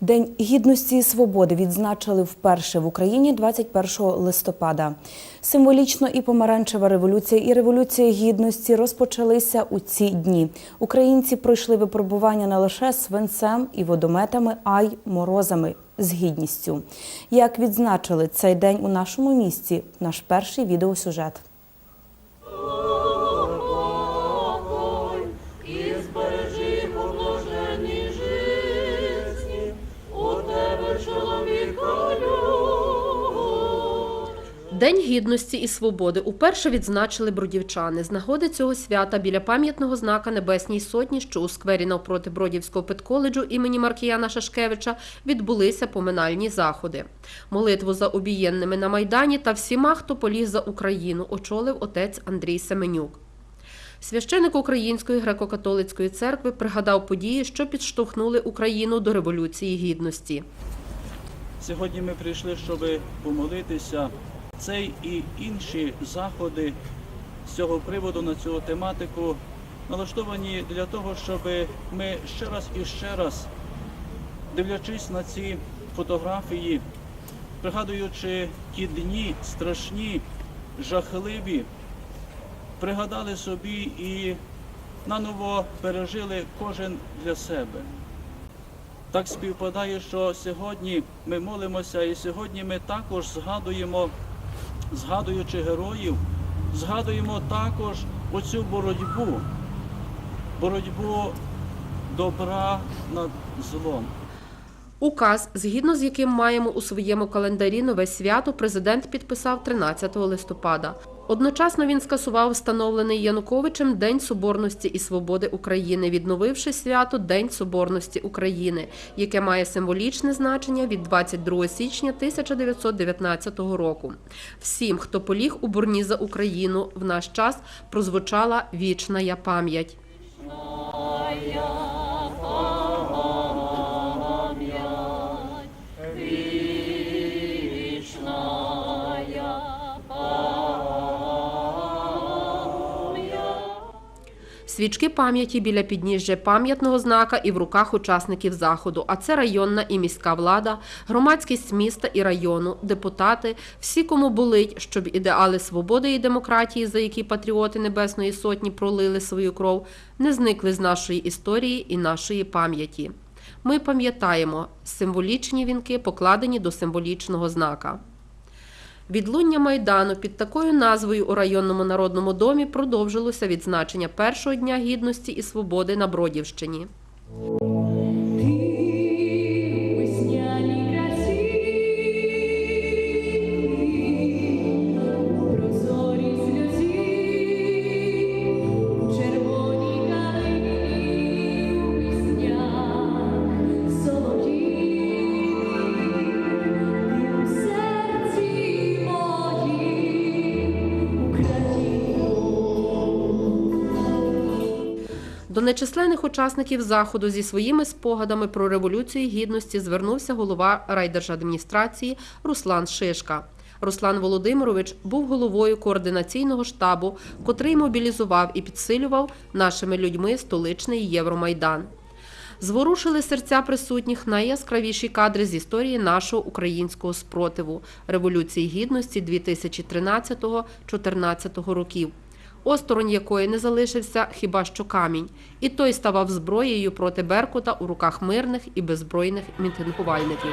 День гідності і свободи відзначили вперше в Україні 21 листопада. Символічно і помаранчева революція, і революція гідності розпочалися у ці дні. Українці пройшли випробування не лише свинцем і водометами, а й морозами з гідністю. Як відзначили цей день у нашому місті? Наш перший відеосюжет. День гідності і свободи уперше відзначили бродівчани. З нагоди цього свята біля пам'ятного знака Небесній Сотні, що у сквері навпроти Бродівського педколеджу імені Маркіяна Шашкевича відбулися поминальні заходи. Молитву за обієнними на Майдані та всіма, хто поліз за Україну, очолив отець Андрій Семенюк. Священик Української греко-католицької церкви пригадав події, що підштовхнули Україну до Революції Гідності. Сьогодні ми прийшли, щоб помолитися. Цей і інші заходи з цього приводу на цю тематику налаштовані для того, щоб ми ще раз і ще раз, дивлячись на ці фотографії, пригадуючи ті дні страшні, жахливі, пригадали собі і наново пережили кожен для себе. Так співпадає, що сьогодні ми молимося, і сьогодні ми також згадуємо, згадуючи героїв, згадуємо також оцю боротьбу, боротьбу добра над злом. Указ, згідно з яким маємо у своєму календарі нове свято, президент підписав 13 листопада. Одночасно він скасував встановлений Януковичем День Соборності і Свободи України, відновивши свято День Соборності України, яке має символічне значення від 22 січня 1919 року. Всім, хто поліг у борні за Україну, в наш час прозвучала вічна пам'ять. Свічки пам'яті біля підніжжя пам'ятного знака і в руках учасників заходу. А це районна і міська влада, громадськість міста і району, депутати, всі, кому болить, щоб ідеали свободи і демократії, за які патріоти Небесної Сотні пролили свою кров, не зникли з нашої історії і нашої пам'яті. Ми пам'ятаємо символічні вінки, покладені до символічного знака. Відлуння Майдану під такою назвою у районному народному домі продовжилося відзначення першого дня гідності і свободи на Бродівщині. До нечисленних учасників заходу зі своїми спогадами про революцію гідності звернувся голова райдержадміністрації Руслан Шишка. Руслан Володимирович був головою координаційного штабу, котрий мобілізував і підсилював нашими людьми столичний Євромайдан. Зворушили серця присутніх найяскравіші кадри з історії нашого українського спротиву Революції Гідності 2013-14 років, осторонь якої не залишився хіба що камінь, і той ставав зброєю проти Беркута у руках мирних і беззбройних мітингувальників.